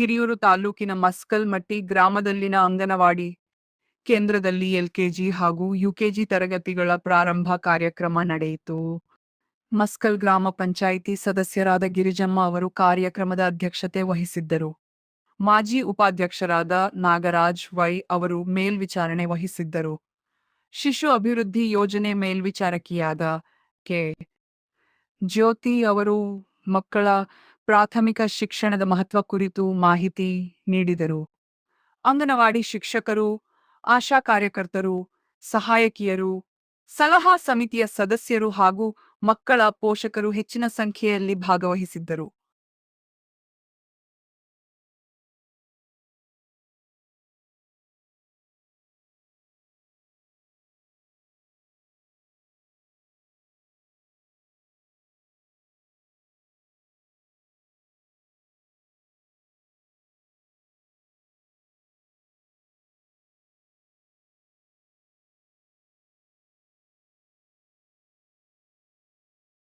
ಹಿರಿಯೂರು ತಾಲೂಕಿನ ಮಸ್ಕಲ್ಮಟ್ಟಿ ಗ್ರಾಮದಲ್ಲಿನ ಅಂಗನವಾಡಿ ಕೇಂದ್ರದಲ್ಲಿ ಎಲ್ಕೆಜಿ ಹಾಗೂ ಯುಕೆಜಿ ತರಗತಿಗಳ ಪ್ರಾರಂಭ ಕಾರ್ಯಕ್ರಮ ನಡೆಯಿತು. ಮಸ್ಕಲ್ ಗ್ರಾಮ ಪಂಚಾಯಿತಿ ಸದಸ್ಯರಾದ ಗಿರಿಜಮ್ಮ ಅವರು ಕಾರ್ಯಕ್ರಮದ ಅಧ್ಯಕ್ಷತೆ ವಹಿಸಿದ್ದರು. ಮಾಜಿ ಉಪಾಧ್ಯಕ್ಷರಾದ ನಾಗರಾಜ್ ವೈ ಅವರು ಮೇಲ್ವಿಚಾರಣೆ ವಹಿಸಿದ್ದರು. ಶಿಶು ಅಭಿವೃದ್ಧಿ ಯೋಜನೆ ಮೇಲ್ವಿಚಾರಕಿಯಾದ ಕೆ. ಜ್ಯೋತಿ ಅವರು ಮಕ್ಕಳ ಪ್ರಾಥಮಿಕ ಶಿಕ್ಷಣದ ಮಹತ್ವ ಕುರಿತು ಮಾಹಿತಿ ನೀಡಿದರು. ಅಂಗನವಾಡಿ ಶಿಕ್ಷಕರು, ಆಶಾ ಕಾರ್ಯಕರ್ತರು, ಸಹಾಯಕಿಯರು, ಸಲಹಾ ಸಮಿತಿಯ ಸದಸ್ಯರು ಹಾಗೂ ಮಕ್ಕಳ ಪೋಷಕರು ಹೆಚ್ಚಿನ ಸಂಖ್ಯೆಯಲ್ಲಿ ಭಾಗವಹಿಸಿದ್ದರು.